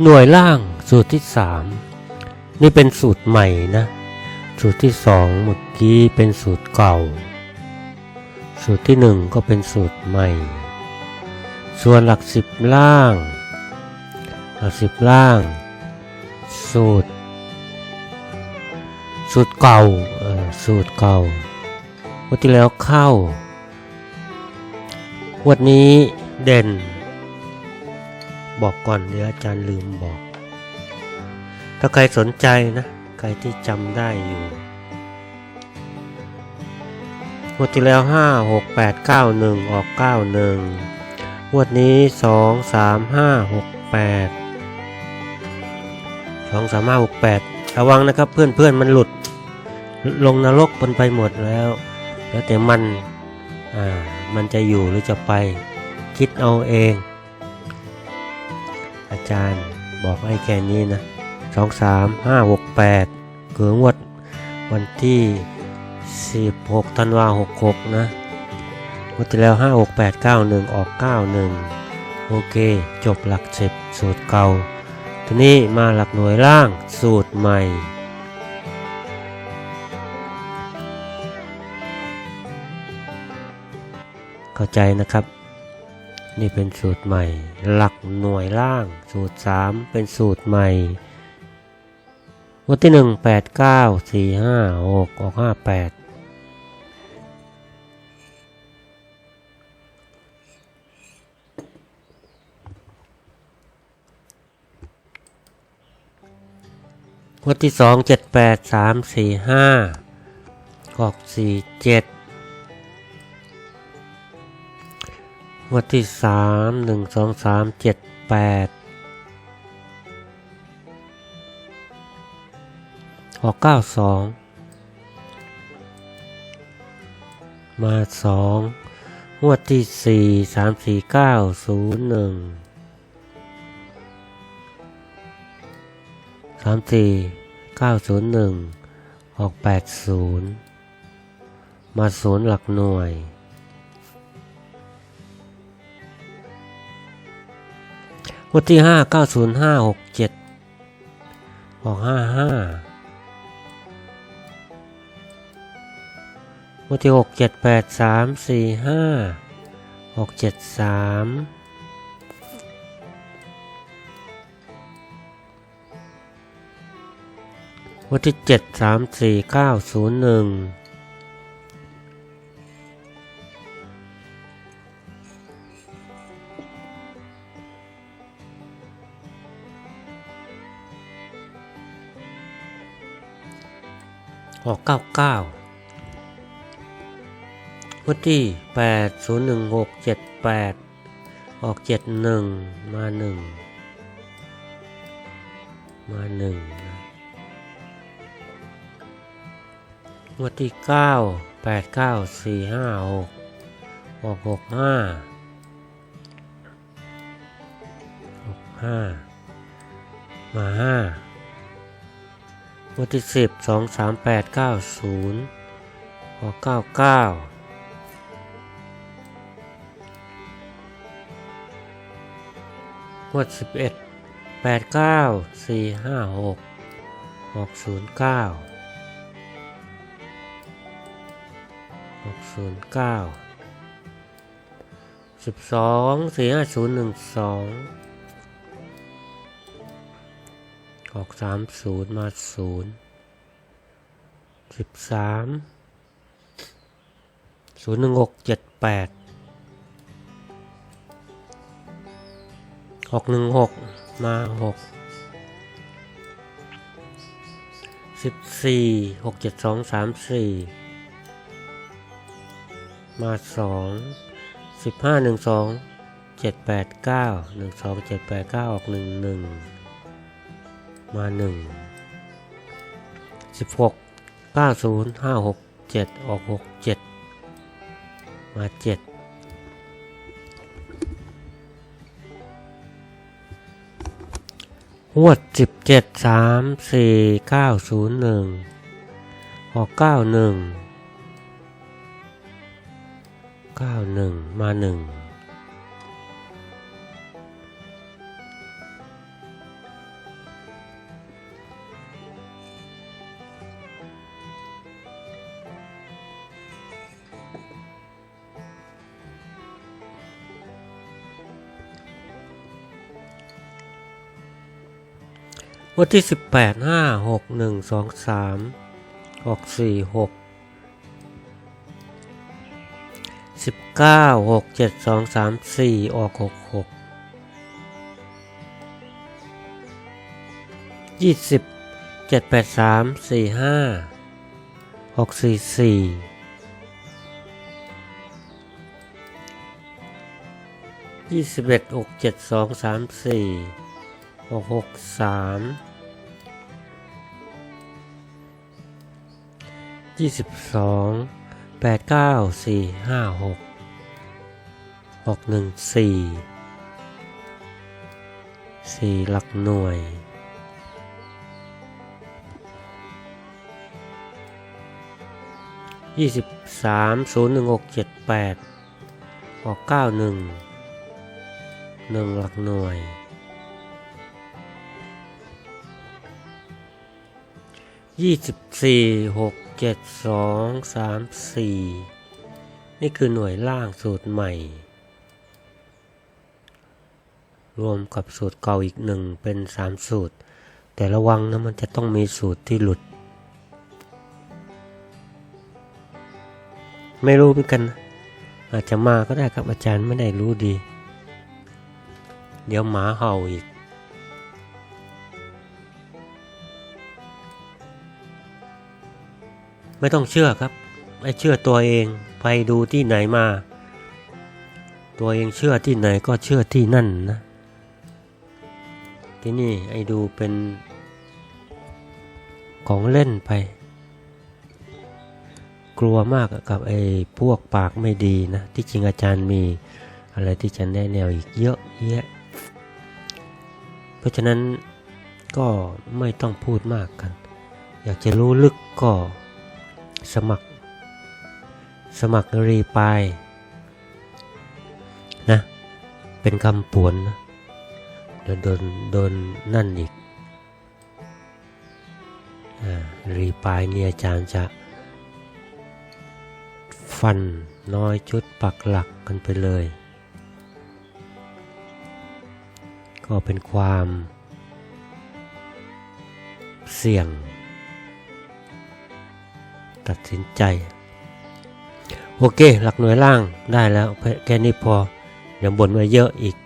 หน่วยล่างสูตรที่สามนี่เป็นสูตรใหม่นะ สูตรที่สองเมื่อกี้เป็นสูตรเก่า สูตรที่หนึ่งก็เป็นสูตรใหม่ ส่วนหลักสิบล่าง หลักสิบล่าง สูตร สูตรเก่าสูตรเก่าวันที่แล้วเข้าวันนี้เด่น บอกก่อนเดี๋ยวอาจารย์ลืมบอก ถ้าใครสนใจนะ ใครที่จำได้อยู่งวดที่แล้วห้าหกแปดเก้าหนึ่งออกเก้าหนึ่งวดนี้สองสามห้าหกแปดสองสามห้าหกแปดระวังนะครับเพื่อนเพื่อนมันหลุด ลงนรกมันไปหมดแล้ว แล้วแต่มัน อ่า มันจะอยู่หรือจะไป คิดเอาเอง จารย์ บอกให้แค่นี้นะสองสามห้าหกแปดเกืองวดวันที่สิบหกธันวาหกหกนะวันที่แล้วห้าหกแปดเก้าหนึ่งออกเก้าหนึ่งโอเค จบหลักสิบสูตรเก่า ทีนี้มาหลักหน่วยล่างสูตรใหม่ เข้าใจนะครับ นี่เป็นสูตรใหม่ หลักหน่วยล่าง สูตร 3 เป็นสูตรใหม่วันที่ 1 8 9 4 5 6 ออก 5 8 วันที่ 2 7 8 3 4 5 ออก 4 7 งวดที่สามหนึ่งสองสามเจ็ดแปดออกเก้าสองมาสองงวดที่สี่สามสี่เก้าศูนย์หนึ่งสามสี่เก้าศูนย์หนึ่งออกแปดศูนย์มาศูนย์หลักหน่วย งวดที่ห้าเก้าศูนย์ห้าหกเจ็ดออกห้าห้างวดที่หกเจ็ดแปดสามสี่ห้าหกเจ็ดสามงวดที่เจ็ดสามสี่เก้าศูนย์หนึ่ง ออกเก้าเก้าวันที่แปดศูนย์หนึ่งหกเจ็ดแปดออกเจ็ดหนึ่งมาหนึ่งมาหนึ่งนะงวันที่เก้าแปดเก้าสี่ห้าหกออกหกห้าห้ามาห้า วันที่สิบสองสามแปดเก้าศูนย์ออกเก้าเก้างวดสิบเอ็ดแปดเก้าสี่ห้าหกออกศูนย์เก้าออกศูนย์เก้าสิบสองสี่ห้าศูนย์หนึ่งสอง ออกสามศูนย์มาศูนย์สิบสามศูนย์หนึ่งหกเจ็ดแปดหกหนึ่งหกมาหกสิบสี่หกเจ็ดสองสามสี่มาสองสิบห้าหนึ่งสองเจ็ดแปดเก้าหนึ่งสองเจ็ดแปดเก้าออกหนึ่งหนึ่ง มาหนึ่งสิบหกเก้าศูนย์ห้าหกเจ็ดออกหกเจ็ดมาเจ็ดหวดสิบเจ็ดสามสี่เก้าศูนย์หนึ่งออกเก้าหนึ่งเก้าหนึ่งมาหนึ่ง วันที่สิบแปดห้าหกหนึ่งสองสามอกสี่หกสิบเก้าหกเจ็ดสองสามสี่ ออกหกหกยี่สิบเจ็ดแปดสามสี่ห้าออกสี่สี่ยี่สิบเอ็ดหกเจ็ดสองสามสี่หกหกสามยี่สิบสองแปดเก้าสี่ห้าหกหกหนึ่งสี่สี่หลักหน่วย ยี่สิบสามศูนย์หนึ่งหกเจ็ดแปดออกเก้าหนึ่งหนึ่งหลักหน่วยยี่สิบสี่หก เจ็ดสองสามสี่นี่คือหน่วยล่างสูตรใหม่ รวมกับสูตรเก่าอีกหนึ่งเป็นสามสูตร แต่ระวังนะมันจะต้องมีสูตรที่หลุด ไม่รู้เหมือนกัน อาจจะมาก็ได้ครับอาจารย์ไม่ได้รู้ดี เดี๋ยวหมาเห่าอีก ไม่ต้องเชื่อครับไอเชื่อตัวเองไปดูที่ไหนมา ตัวเองเชื่อที่ไหนก็เชื่อที่นั่นนะ ที่นี่ไอ้ดูเป็นของเล่นไป กลัวมากกับไอ้พวกปากไม่ดีนะ ที่จริงอาจารย์มีอะไรที่จะแนะแนวอีกเยอะแยะ เพราะฉะนั้นก็ไม่ต้องพูดมากกัน อยากจะรู้ลึกก็ สมัคร สมัครรีไปายนะ เป็นคำปวนนะเดี๋ยวโดนโดนนั่นอีกอรีปายเนี่ยอาจารย์จะ ฟันน้อยชุดปักหลักกันไปเลย ก็เป็นความ เสี่ยง ตัดสินใจ โอเค หลักหน่วยล่างได้แล้วแค่นี้พออย่าบ่นมาเยอะอีก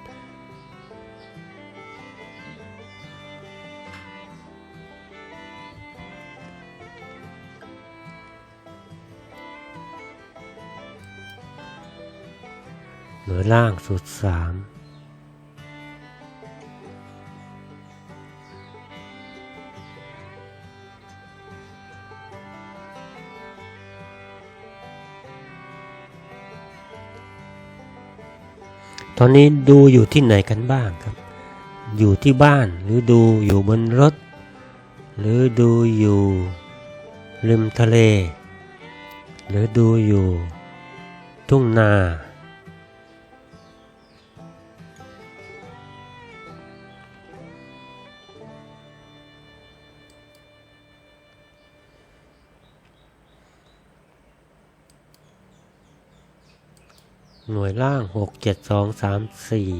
หน่วยล่างสุดสาม ตอนนี้ดูอยู่ที่ไหนกันบ้างครับ อยู่ที่บ้านหรือดูอยู่บนรถ หรือดูอยู่ริมทะเล หรือดูอยู่ทุ่งนา หน่วยล่างหกเจ็ดสองสามสี่